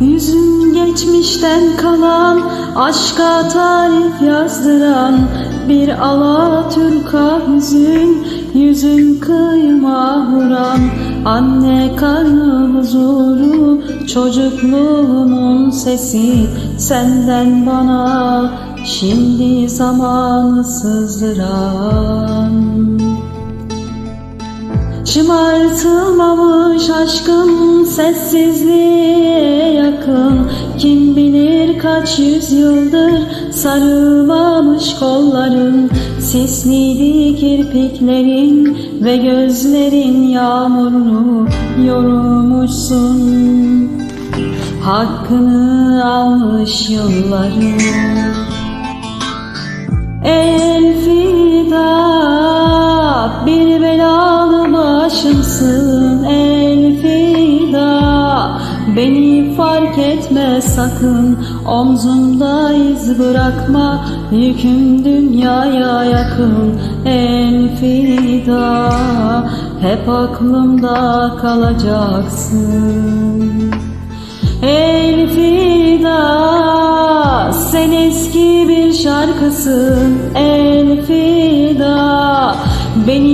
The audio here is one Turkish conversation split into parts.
Yüzün geçmişten kalan Aşka tarif yazdıran Bir Alaturka hüzün Yüzün kıyma vuran Anne karnı huzuru Çocukluğumun sesi Senden bana Şimdi zamanı sızdıran. Şımartılmamış aşkım bilir kaç yüzyıldır sarılmamış kolların Sisliydi kirpiklerin ve gözlerin yağmurunu yorulmuşsun Hakkını almış yılların. El fida bir belalı başımsın Beni fark etme sakın omzumda iz bırakma Yüküm dünyaya yakın fida Hep aklımda kalacaksın. Fida sen eski bir şarkısın. Fida beni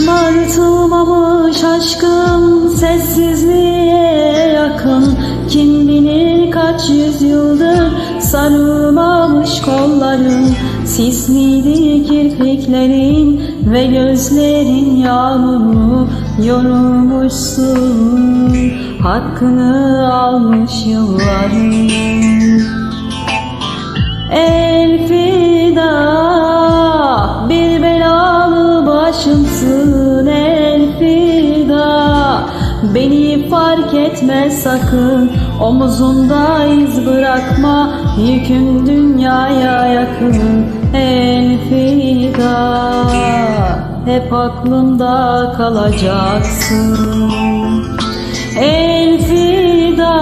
Şımartılmamış aşkım sessizliğe yakın. Kim bilir kaç yüzyıldır sarılmamış kolların. Sisliydi kirpiklerin ve gözlerin yağmurlu yorulmuşsun. Hakkını almış yılların. El Beni fark etme sakın. Omuzunda iz bırakma. Yüküm dünyaya yakın. El fida. Hep aklımda kalacaksın. El fida.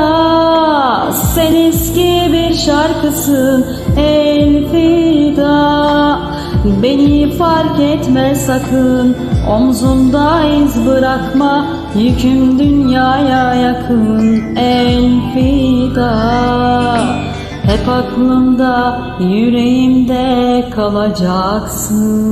Sen eski bir şarkısın. El fida Beni fark etme sakın. Omzumda iz bırakma. Yüküm dünyaya yakın. El fida. Hep aklımda yüreğimde kalacaksın